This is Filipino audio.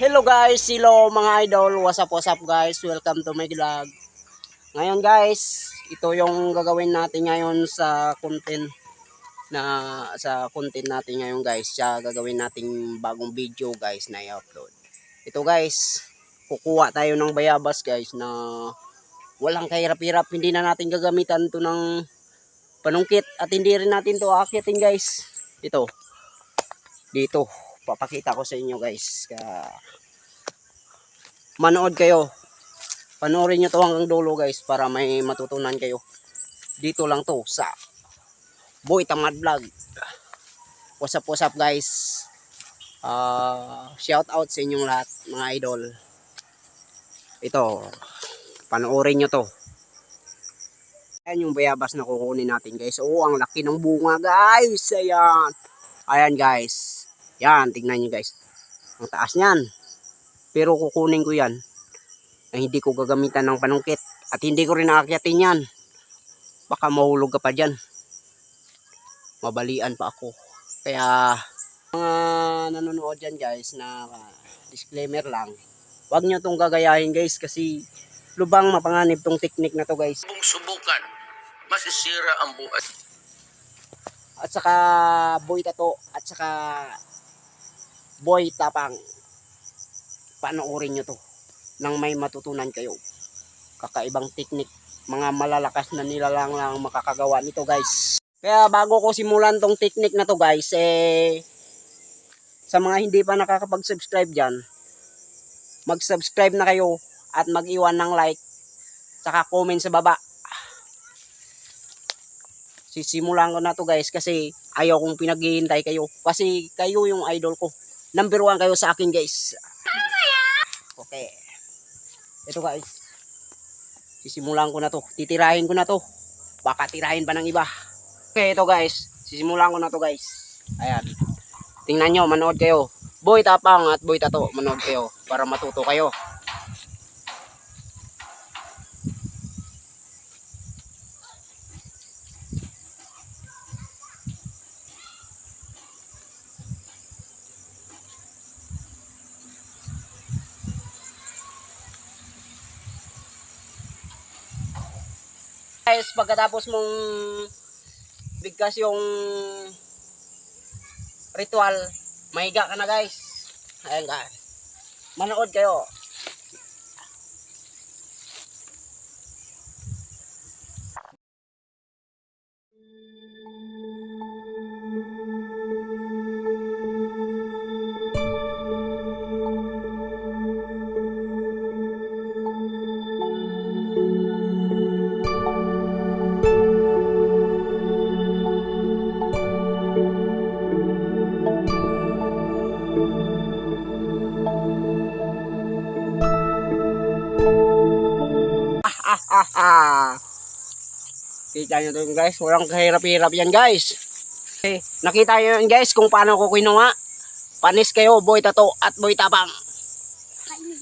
Hello guys, hello mga idol, what's up, what's up guys, welcome to my vlog. Ngayon guys, ito yung gagawin natin ngayon sa content na sa content natin ngayon guys, siya gagawin nating bagong video guys na i-upload. Ito guys, kukuha tayo ng bayabas guys na walang kahirap-hirap, hindi na natin gagamitan to ng panungkit at hindi rin natin to aakitin guys. Ito, dito, papakita ko sa inyo guys. Ka manood kayo. Panoorin nyo to hanggang dulo guys para may matutunan kayo. Dito lang to sa Boy Tamad Vlog. What's up, what's up guys? Uh, shout out sa inyong lahat mga idol. Ito, panoorin nyo to. Ayan yung bayabas na kukunin natin guys. Oo, ang laki ng bunga guys. Ayan. Ayan guys. Yan, tingnan nyo guys. Ang taas niyan. Pero kukunin ko yan. Na hindi ko gagamitan ng panungkit. At hindi ko rin nakakyatin yan. Baka mahulog ka pa dyan. Mabalian pa ako. Kaya, mga nanonood dyan guys na ah, disclaimer lang. Huwag nyo tong gagayahin guys kasi lubang mapanganib tong technique na to guys. Kung subukan, masisira ang buhay. At saka boy tato at saka boy tapang. Panoorin nyo to. Nang may matutunan kayo. Kakaibang technique mga malalakas na nilalang lang makakagawa nito guys. Kaya bago ko simulan tong technique na to guys eh sa mga hindi pa nakakapag-subscribe dyan mag-subscribe na kayo at mag-iwan ng like saka comment sa baba. Sisimulan ko na to guys kasi ayaw kong pinaghihintay kayo. Kasi kayo yung idol ko number one kayo sa akin guys. Okay. Ito guys. Sisimulan ko na to. Titirahin ko na to. Baka tirahin pa ng iba? Okay ito guys. Sisimulan ko na to guys. Ayan. Tingnan nyo manood kayo. Boy tapang at boy tato manood kayo para matuto kayo guys, pagkatapos mong bigkas yung ritual, mahiga ka na guys. Ayan guys. Manood kayo. Kita nyo doon guys. Walang kahirap-hirap yan guys. Okay. Nakita nyo yan guys kung paano ko kinuha. Panis kayo boy tato at boy tapang. Kainin